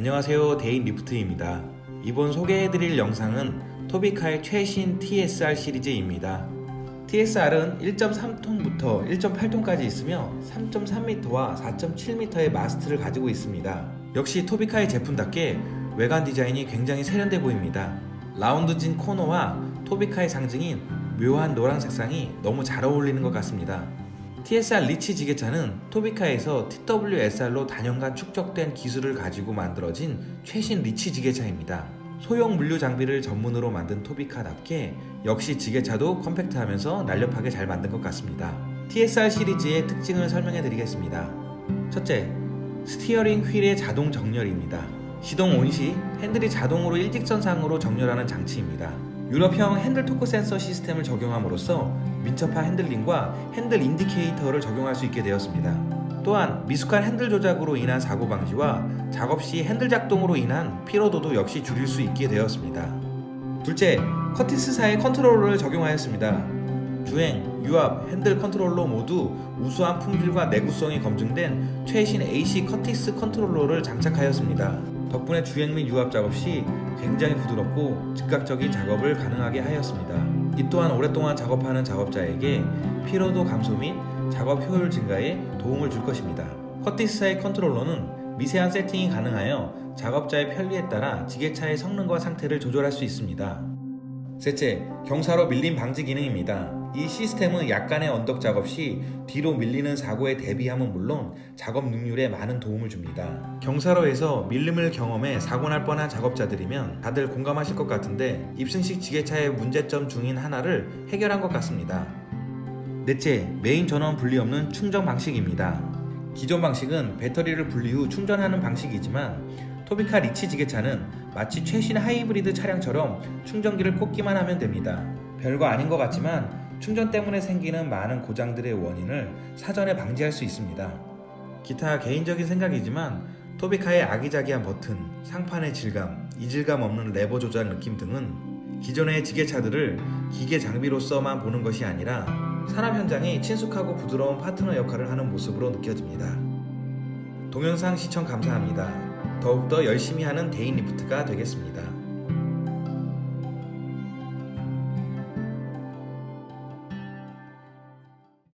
안녕하세요 데인 리프트입니다. 이번 소개해드릴 영상은 토비카의 최신 TSR 시리즈입니다. TSR은 1.3톤부터 1.8톤까지 있으며 3.3m와 4.7m의 마스트를 가지고 있습니다. 역시 토비카의 제품답게 외관 디자인이 굉장히 세련돼 보입니다. 라운드진 코너와 토비카의 상징인 묘한 노란 색상이 너무 잘 어울리는 것 같습니다. TSR 리치 지게차는 토비카에서 TWSR로 단연간 축적된 기술을 가지고 만들어진 최신 리치 지게차입니다. 소형 물류 장비를 전문으로 만든 토비카답게 역시 지게차도 컴팩트하면서 날렵하게 잘 만든 것 같습니다. TSR 시리즈의 특징을 설명해 드리겠습니다. 첫째, 스티어링 휠의 자동 정렬입니다. 시동 온 시 핸들이 자동으로 일직선상으로 정렬하는 장치입니다. 유럽형 핸들 토크 센서 시스템을 적용함으로써 민첩한 핸들링과 핸들 인디케이터를 적용할 수 있게 되었습니다. 또한 미숙한 핸들 조작으로 인한 사고 방지와 작업 시 핸들 작동으로 인한 피로도도 역시 줄일 수 있게 되었습니다. 둘째, 커티스사의 컨트롤러를 적용하였습니다. 주행, 유압, 핸들 컨트롤러 모두 우수한 품질과 내구성이 검증된 최신 AC 커티스 컨트롤러를 장착하였습니다. 덕분에 주행 및 유압 작업 시 굉장히 부드럽고 즉각적인 작업을 가능하게 하였습니다. 이 또한 오랫동안 작업하는 작업자에게 피로도 감소 및 작업 효율 증가에 도움을 줄 것입니다. 커티스사의 컨트롤러는 미세한 세팅이 가능하여 작업자의 편리에 따라 지게차의 성능과 상태를 조절할 수 있습니다. 셋째, 경사로 밀림 방지 기능입니다. 이 시스템은 약간의 언덕 작업 시 뒤로 밀리는 사고에 대비함은 물론 작업 능률에 많은 도움을 줍니다. 경사로에서 밀림을 경험해 사고 날 뻔한 작업자들이면 다들 공감하실 것 같은데 입승식 지게차의 문제점 중인 하나를 해결한 것 같습니다. 넷째, 메인 전원 분리 없는 충전 방식입니다. 기존 방식은 배터리를 분리 후 충전하는 방식이지만 토비카 리치 지게차는 마치 최신 하이브리드 차량처럼 충전기를 꽂기만 하면 됩니다. 별거 아닌 것 같지만 충전 때문에 생기는 많은 고장들의 원인을 사전에 방지할 수 있습니다. 기타 개인적인 생각이지만 토비카의 아기자기한 버튼, 상판의 질감, 이질감 없는 레버 조작 느낌 등은 기존의 지게차들을 기계 장비로서만 보는 것이 아니라 산업 현장이 친숙하고 부드러운 파트너 역할을 하는 모습으로 느껴집니다. 동영상 시청 감사합니다. 더욱더 열심히 하는 데인 리프트가 되겠습니다.